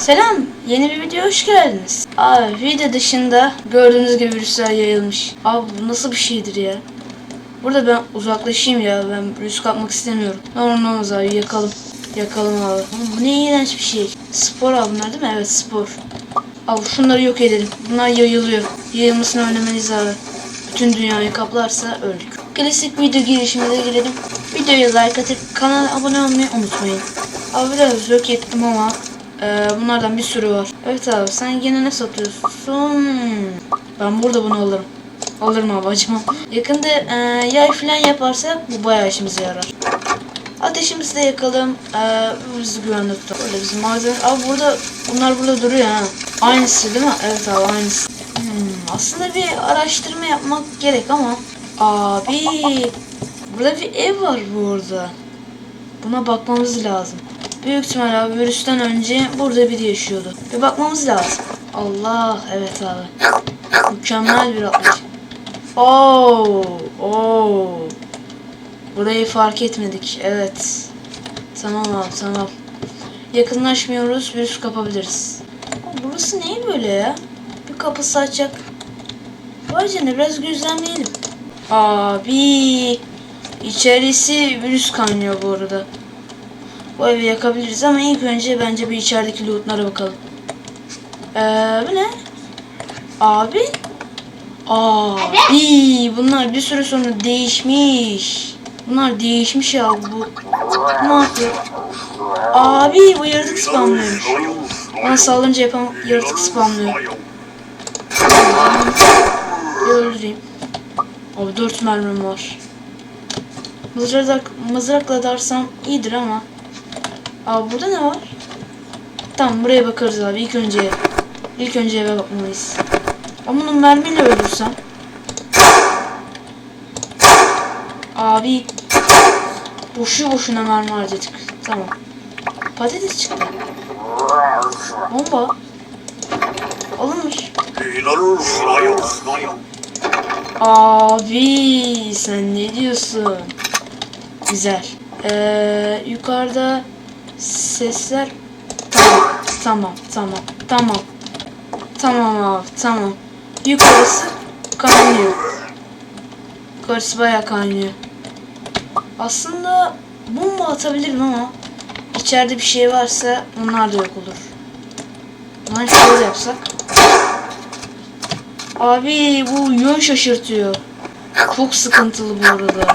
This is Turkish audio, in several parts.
Selam, yeni bir video hoş geldiniz. Abi video dışında gördüğünüz gibi virüsler yayılmış. Abi bu nasıl bir şeydir ya? Burada ben uzaklaşayım ya, ben virüs kapmak istemiyorum. Ne olur ne olmaz abi, yakalım. Yakalım abi. Oğlum Bu ne iğrenç bir şey. Spor abi bunlar değil mi? Evet spor. Abi şunları yok edelim. Bunlar yayılıyor. Yayılmasını önlemeliyiz abi. Bütün dünyayı kaplarsa öldük. Klasik video girişimize girelim. Videoya like atıp kanala abone olmayı unutmayın. Abi biraz yok ettim ama e, bunlardan bir sürü var. Evet abi sen gene ne satıyorsun? Ben burada bunu alırım. Alırım abi acımam. Yakında e, yay falan yaparsak bu bayağı işimize yarar. Ateşimizi de yakalım. Ee, bu bizi güvende tutar. Öyle bizim malzeme. Abi burada bunlar burada duruyor ha. Aynısı değil mi? Evet abi aynısı. Hmm, aslında bir araştırma yapmak gerek ama. Abi burada bir ev var burada. Buna bakmamız lazım. Büyük ihtimal abi virüsten önce burada biri yaşıyordu. Bir bakmamız lazım. Allah evet abi. Mükemmel bir atlayış. Oo, oo. Burayı fark etmedik. Evet. Tamam abi tamam. Yakınlaşmıyoruz. Virüs kapabiliriz. Burası ne böyle ya? Bir kapısı açacak. Vay biraz gözlemleyelim. Abi. içerisi virüs kaynıyor bu arada. Bu evi yakabiliriz ama ilk önce bence bir içerideki lootlara bakalım. Ee, bu ne? Abi. Abi bunlar bir süre sonra değişmiş. Bunlar değişmiş ya bu. Ne yapıyor? Abi bu yaratık spamlıyormuş. Ben sağlanınca yapan yaratık spamlıyor. Bir öldüreyim. Abi dört mermim var. Mızrak, mızrakla darsam iyidir ama. Abi burada ne var? Tamam buraya bakarız abi ilk önce. İlk önce eve bakmalıyız. Ama bunu mermiyle öldürsem. Abi boşu boşuna mermi harcadık. Tamam. Patates çıktı. Bomba. Alınmış. Abi sen ne diyorsun? Güzel. Ee, yukarıda sesler tamam tamam tamam tamam. Tamam abi tamam. Yukarısı kaynıyor. Yukarısı bayağı kaynıyor. Aslında bomba atabilirim ama içeride bir şey varsa onlar da yok olur. Lan şöyle yapsak. Abi bu yön şaşırtıyor. Çok sıkıntılı bu arada.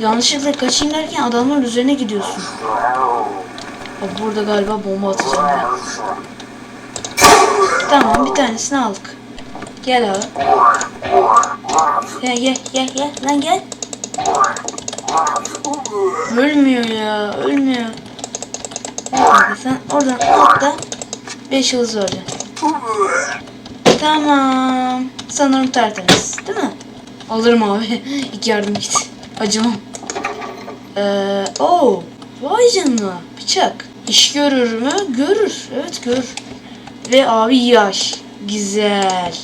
Yanlışlıkla kaçayım derken adamların üzerine gidiyorsun. Abi burada galiba bomba atacağım ya. Tamam bir tanesini aldık. Gel abi. Gel gel gel gel lan gel. Ölmüyor ya ölmüyor. Neyse, sen oradan atla. 5 yıldız vereceksin. Tamam. Sanırım tertemiz. Değil mi? Alırım abi. İki yardım git. Acımam. Ee, oo. Vay canına. Bıçak. İş görür mü? Görür. Evet görür. Ve abi yaş. Güzel.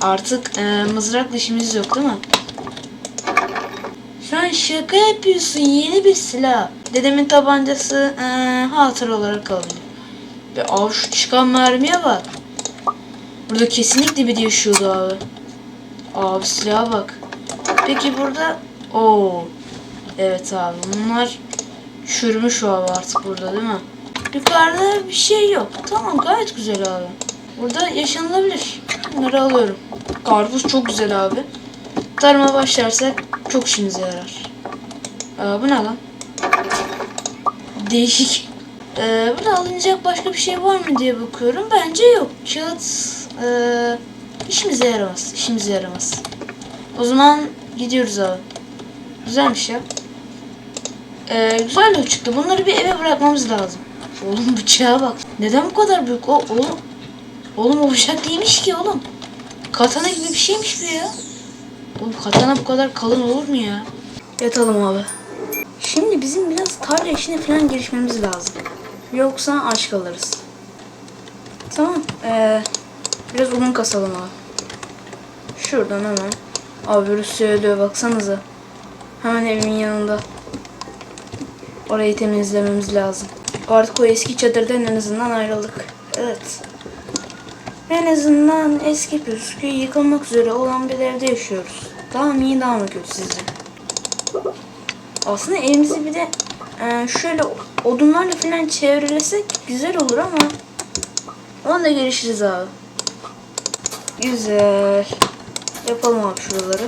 Artık e, mızrakla işimiz yok değil mi? Sen şaka yapıyorsun. Yeni bir silah. Dedemin tabancası e, hatıra olarak kalabilir. Ve abi şu çıkan mermiye bak. Burada kesinlikle biri yaşıyordu abi. Abi silaha bak. Peki burada... Oo. Evet abi bunlar çürümüş abi artık burada değil mi? Yukarıda bir şey yok. Tamam gayet güzel abi. Burada yaşanılabilir. Bunları alıyorum. Karpuz çok güzel abi. Tarıma başlarsak çok işimize yarar. Aa, bu ne lan? Değişik. Ee, burada alınacak başka bir şey var mı diye bakıyorum. Bence yok. Kağıt ee, işimize yaramaz. İşimize yaramaz. O zaman gidiyoruz abi. Güzelmiş ya. Ee, güzel de çıktı. Bunları bir eve bırakmamız lazım. Oğlum bıçağa bak. Neden bu kadar büyük? O, oğlum. Oğlum o bıçak değilmiş ki oğlum. Katana gibi bir şeymiş bu ya. Oğlum katana bu kadar kalın olur mu ya? Yatalım abi. Şimdi bizim biraz tarla işine falan girişmemiz lazım. Yoksa aç kalırız. Tamam. Ee, biraz un kasalım abi. Şuradan hemen. Abi virüs söylüyor baksanıza. Hemen evimin yanında. Orayı temizlememiz lazım. Artık o eski çadırdan en azından ayrıldık. Evet. En azından eski püskü yıkılmak üzere olan bir evde yaşıyoruz. Daha mı iyi daha mı kötü sizce? Aslında evimizi bir de e, şöyle odunlarla falan çevrelesek güzel olur ama ona da gelişiriz abi. Güzel. Yapalım abi şuraları.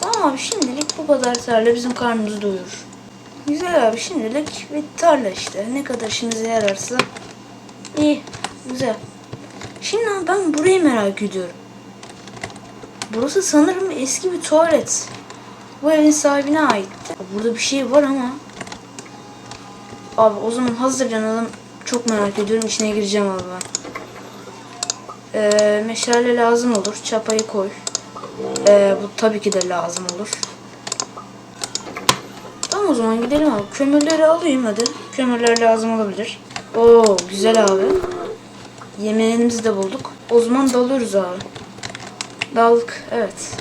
Tamam abi şimdilik bu kadar tarla bizim karnımızı doyurur. Güzel abi şimdilik bir tarla işte. Ne kadar işimize yararsa iyi. Güzel. Şimdi abi ben burayı merak ediyorum. Burası sanırım eski bir tuvalet. Bu evin sahibine aitti. Burada bir şey var ama. Abi o zaman hazırlanalım. Çok merak ediyorum. İçine gireceğim abi ben. Ee, meşale lazım olur. Çapayı koy. Ee, bu tabii ki de lazım olur. O zaman gidelim abi. Kömürleri alayım hadi. Kömürler lazım olabilir. Oo güzel abi. Yemeğimizi de bulduk. O zaman dalıyoruz abi. Daldık evet.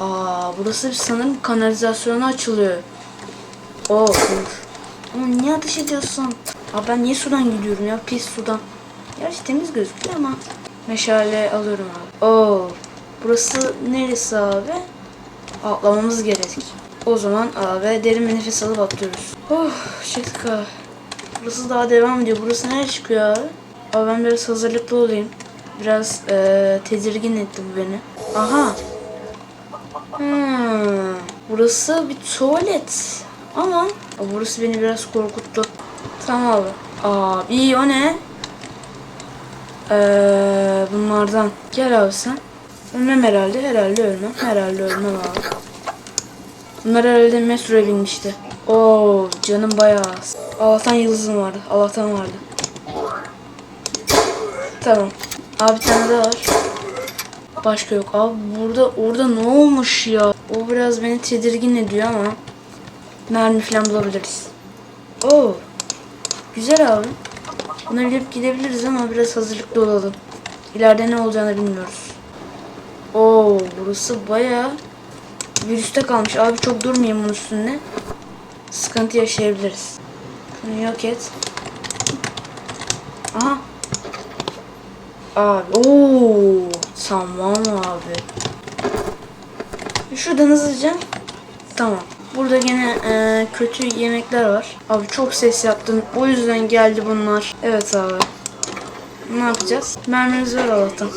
Aa burası sanırım kanalizasyona açılıyor. Oo. Ama niye ateş ediyorsun? Aa ben niye sudan gidiyorum ya pis sudan. Gerçi temiz gözüküyor ama. Meşale alıyorum abi. Oo burası neresi abi? Atlamamız gerek. O zaman abi derin bir nefes alıp atlıyoruz. Oh abi. Burası daha devam ediyor. Burası nereye çıkıyor abi? Abi ben biraz hazırlıklı olayım. Biraz eee, tedirgin etti bu beni. Aha. Hmm. Burası bir tuvalet. Ama burası beni biraz korkuttu. Tamam abi. Abi o ne? Eee bunlardan. Gel abi sen. Ölmem herhalde. Herhalde ölmem. Herhalde ölmem abi. Bunlar herhalde metroya binmişti. Oo canım bayağı az. Allah'tan yıldızım vardı. Allah'tan vardı. Tamam. Abi bir tane daha var. Başka yok. Abi burada orada ne olmuş ya? O biraz beni tedirgin ediyor ama mermi falan bulabiliriz. Oo. Güzel abi. Buna bilip gidebiliriz ama biraz hazırlıklı olalım. İleride ne olacağını bilmiyoruz. Oo, burası bayağı virüste kalmış. Abi çok durmayayım bunun üstünde. Sıkıntı yaşayabiliriz. Şunu yok et. Aha. Abi ooo tamam abi. Şuradan hızlıca. Tamam. Burada gene e, kötü yemekler var. Abi çok ses yaptım. O yüzden geldi bunlar. Evet abi. Ne yapacağız? Mermimiz var Allah'tan.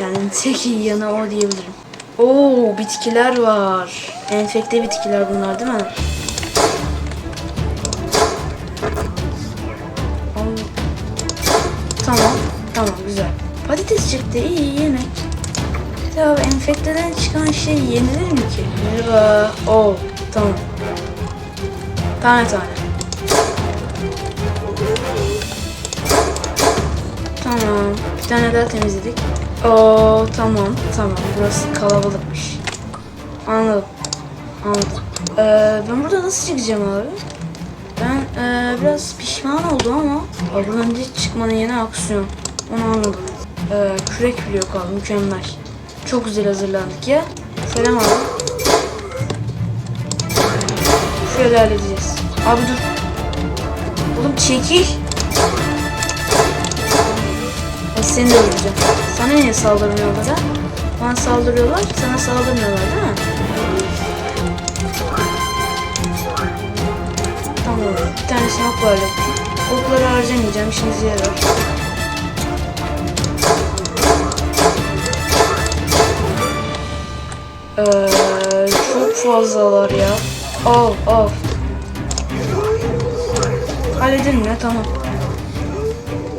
Yani tek iyi yanı o diyebilirim. Oo bitkiler var. Enfekte bitkiler bunlar değil mi? Tamam. Tamam güzel. Patates çıktı. iyi yemek. Ya enfekteden çıkan şey yenilir mi ki? Merhaba. Oo tamam. Tane tane. Tamam. Bir tane daha temizledik. Oo tamam tamam. Burası kalabalıkmış. Anladım. Anladım. Ee, ben burada nasıl çıkacağım abi? Ben ee, biraz pişman oldum ama buradan hiç çıkmanın yeni aksiyon. Onu anladım. Ee, kürek bile yok abi mükemmel. Çok güzel hazırlandık ya. Selam abi. Şöyle halledeceğiz. Abi dur. Oğlum çekil. Seni de öldüreceğim. Sana niye saldırmıyorlar ha? Bana saldırıyorlar, sana saldırmıyorlar değil mi? Tamam. Bir tanesini ok hallettim. Okları harcamayacağım. İşinize yarar. Ee, çok fazlalar ya. Al al. Halledelim ya tamam.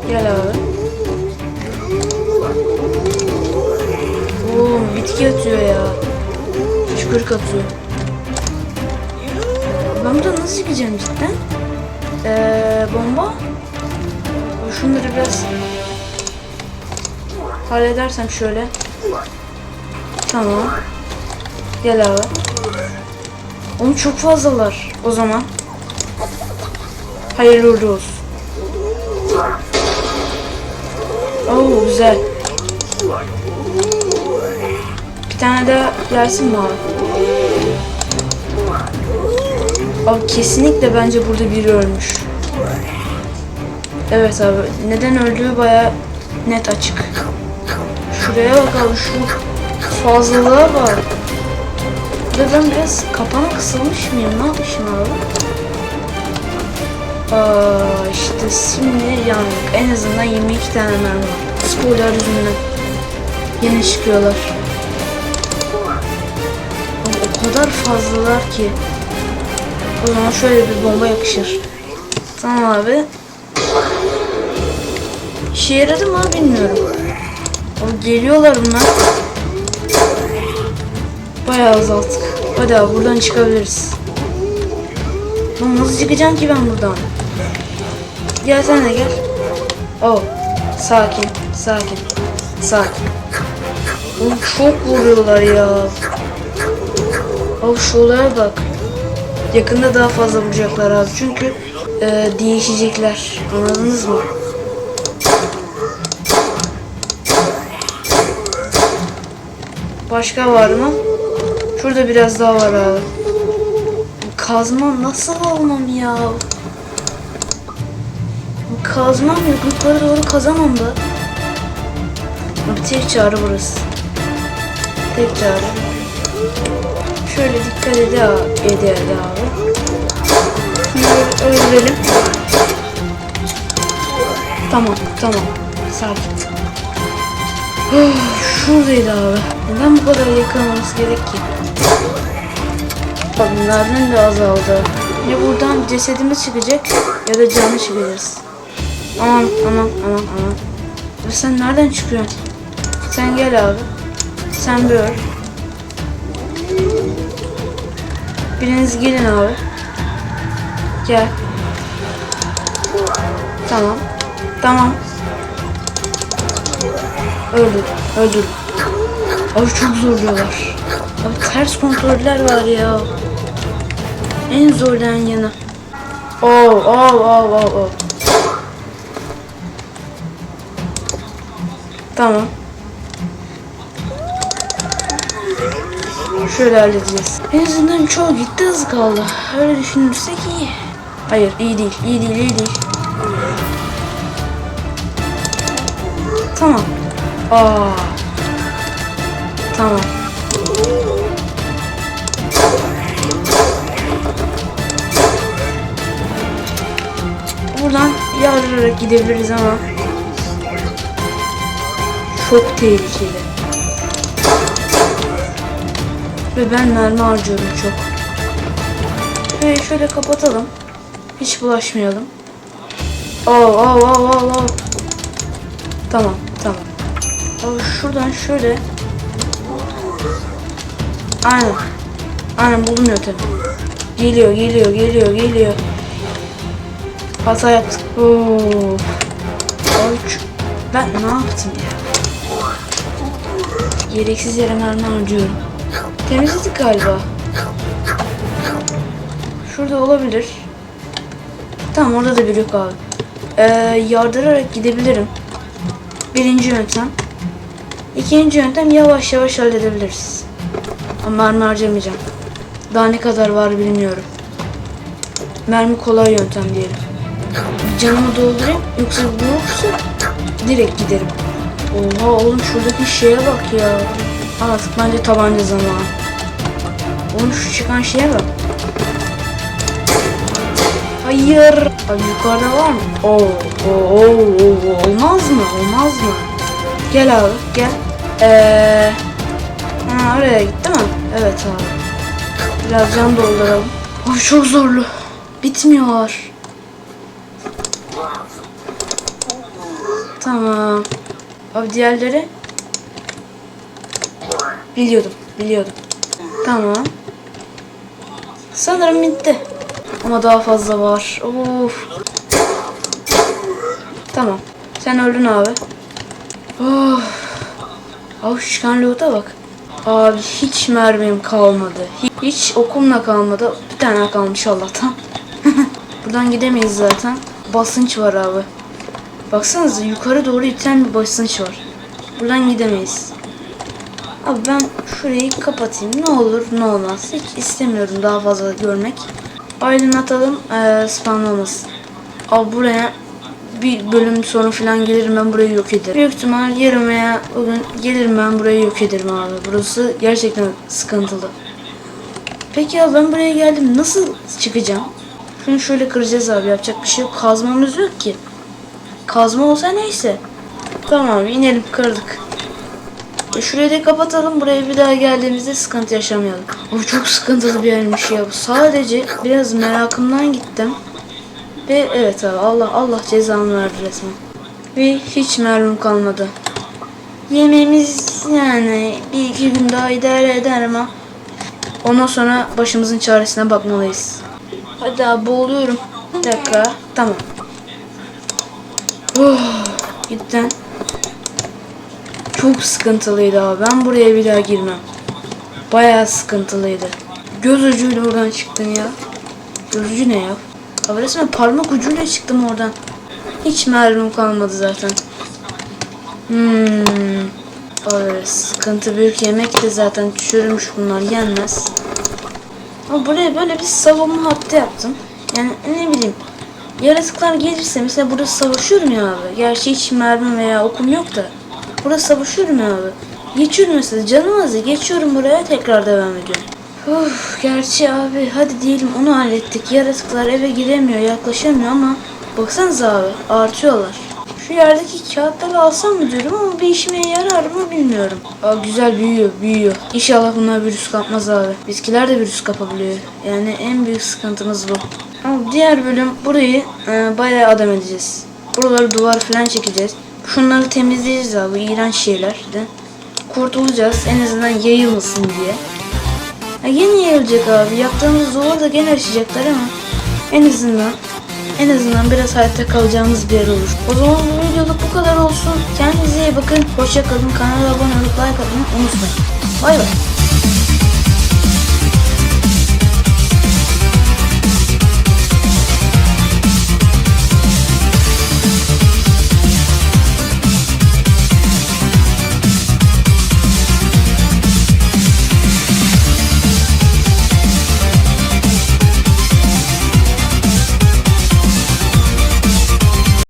Gel abi. Bitki atıyor ya. Şükürk atıyor. Ben buradan nasıl çıkacağım cidden? Ee, bomba. Şunları biraz halledersem şöyle. Tamam. Gel abi. Oğlum çok fazlalar o zaman. Hayırlı uğurlu olsun. Oo güzel. Bir tane daha gelsin mi abi? Abi kesinlikle bence burada biri ölmüş. Evet abi. Neden öldüğü baya net açık. Şuraya bak abi şu fazlalığa bak. Ve ben biraz kapana kısılmış mıyım? Ne yapmışım abi? Aa, işte şimdi yandık. En azından 22 tane mermi var. Spoiler yüzünden. Yine çıkıyorlar. Kadar fazlalar ki. O zaman şöyle bir bomba yakışır. Tamam abi. İşe yaradı mı bilmiyorum. O geliyorlar bunlar. Bayağı azalttık. Hadi abi buradan çıkabiliriz. Lan nasıl çıkacağım ki ben buradan? Gel sen de gel. Oh. Sakin. Sakin. Sakin. Oğlum çok vuruyorlar ya. Abi şu olaya bak. Yakında daha fazla vuracaklar abi. Çünkü e, değişecekler. Anladınız mı? Başka var mı? Şurada biraz daha var abi. Kazma nasıl almam ya? Kazmam yok. Doğru kazamam da. Abi tek çare burası. Tek çare. Şöyle dikkat ede ede abi. Şunları öldürelim. Tamam tamam. Sakin. Şuradaydı abi. Neden bu kadar yakalaması gerek ki? Bak bunlardan da azaldı. Ya buradan cesedimiz çıkacak ya da canlı çıkacağız. Aman aman aman aman. Sen nereden çıkıyorsun? Sen gel abi. Sen bir öl. Biriniz gelin abi. Gel. Tamam. Tamam. Öldür. Öldür. Abi çok zorluyorlar. Abi ters kontroller var ya. En zorlayan yanı. Oh, oh, oh, oh, oh. Tamam. Şöyle halledeceğiz. En azından çoğu gitti az kaldı. Öyle düşünürsek iyi. Hayır iyi değil. iyi değil iyi değil. Tamam. Aa. Tamam. Buradan yardırarak gidebiliriz ama çok tehlikeli. Ve ben mermi harcıyorum çok. Ve şöyle kapatalım. Hiç bulaşmayalım. Oh oh oh oh oh. Tamam tamam. Abi şuradan şöyle. Aynen. Aynen buldum yöntemi. Geliyor geliyor geliyor geliyor. Hata yaptık. Oo. Şu- ben ne yaptım ya? Gereksiz yere mermi harcıyorum. Temizledik galiba. Şurada olabilir. Tamam orada da bir yok abi. Ee, yardırarak gidebilirim. Birinci yöntem. İkinci yöntem yavaş yavaş halledebiliriz. Ama mermi harcamayacağım. Daha ne kadar var bilmiyorum. Mermi kolay yöntem diyelim. Canımı doldurayım yoksa bu direkt giderim. Oha oğlum şuradaki şeye bak ya. Artık bence tabanca zamanı. Oğlum şu çıkan şeye bak. Hayır. Abi yukarıda var mı? Oo, oo, oo, oo, olmaz mı? Olmaz mı? Gel abi, gel. Ee, ha, oraya gitti mi? Evet abi. Biraz can dolduralım. Abi çok zorlu. Bitmiyor. Tamam. Abi diğerleri? Biliyordum, biliyordum. Tamam. Sanırım bitti. Ama daha fazla var. Of. Tamam. Sen öldün abi. Of. Abi şu çıkan loot'a bak. Abi hiç mermim kalmadı. Hiç, hiç okumla kalmadı. Bir tane kalmış Allah'tan. Buradan gidemeyiz zaten. Basınç var abi. Baksanıza yukarı doğru iten bir basınç var. Buradan gidemeyiz. Abi ben şurayı kapatayım. Ne olur ne olmaz. Hiç istemiyorum daha fazla görmek. Aydınlatalım ee, spamlamasın. Abi buraya bir bölüm sonra falan gelirim ben burayı yok ederim. Büyük ihtimal yarın veya o gün gelirim ben burayı yok ederim abi. Burası gerçekten sıkıntılı. Peki ya ben buraya geldim nasıl çıkacağım? Şunu şöyle kıracağız abi yapacak bir şey yok. Kazmamız yok ki. Kazma olsa neyse. Tamam abi inelim kırdık. Şurayı da kapatalım. Buraya bir daha geldiğimizde sıkıntı yaşamayalım. O çok sıkıntılı bir yermiş ya. bu. Sadece biraz merakımdan gittim. Ve evet abi Allah Allah cezamı verdi resmen. Ve hiç mermim kalmadı. Yemeğimiz yani bir iki gün daha idare eder ama ondan sonra başımızın çaresine bakmalıyız. Hadi abi boğuluyorum. Bir dakika. Tamam. Oh, cidden çok sıkıntılıydı abi. Ben buraya bir daha girmem. Bayağı sıkıntılıydı. Göz ucuyla oradan çıktım ya. Göz ucu ne ya? Abi resmen parmak ucuyla çıktım oradan. Hiç mermim kalmadı zaten. Hmm. Abi sıkıntı büyük yemek de zaten çürümüş bunlar yenmez. Ama buraya böyle bir savunma hattı yaptım. Yani ne bileyim yaratıklar gelirse mesela burada savaşıyorum ya abi. Gerçi hiç mermim veya okum yok da. Burada savaşıyorum abi. Geçiyorum mesela canım azı geçiyorum buraya tekrar devam ediyorum. Uf, gerçi abi hadi diyelim onu hallettik. Yaratıklar eve giremiyor yaklaşamıyor ama baksanıza abi artıyorlar. Şu yerdeki kağıtları alsam mı diyorum ama bir işime yarar mı bilmiyorum. Aa, güzel büyüyor büyüyor. İnşallah bunlar virüs kapmaz abi. Bizkiler de virüs kapabiliyor. Yani en büyük sıkıntımız bu. Ama diğer bölüm burayı e, bayağı adam edeceğiz. Buraları duvar falan çekeceğiz. Şunları temizleyeceğiz abi iğrenç şeyler de. Kurtulacağız en azından yayılmasın diye. Ya yine yayılacak abi. Yaptığımız duvar da gene açacaklar ama en azından en azından biraz hayatta kalacağımız bir yer olur. O zaman bu videoluk bu kadar olsun. Kendinize iyi bakın. Hoşça kalın. Kanala abone olup like atmayı unutmayın. Bay bay.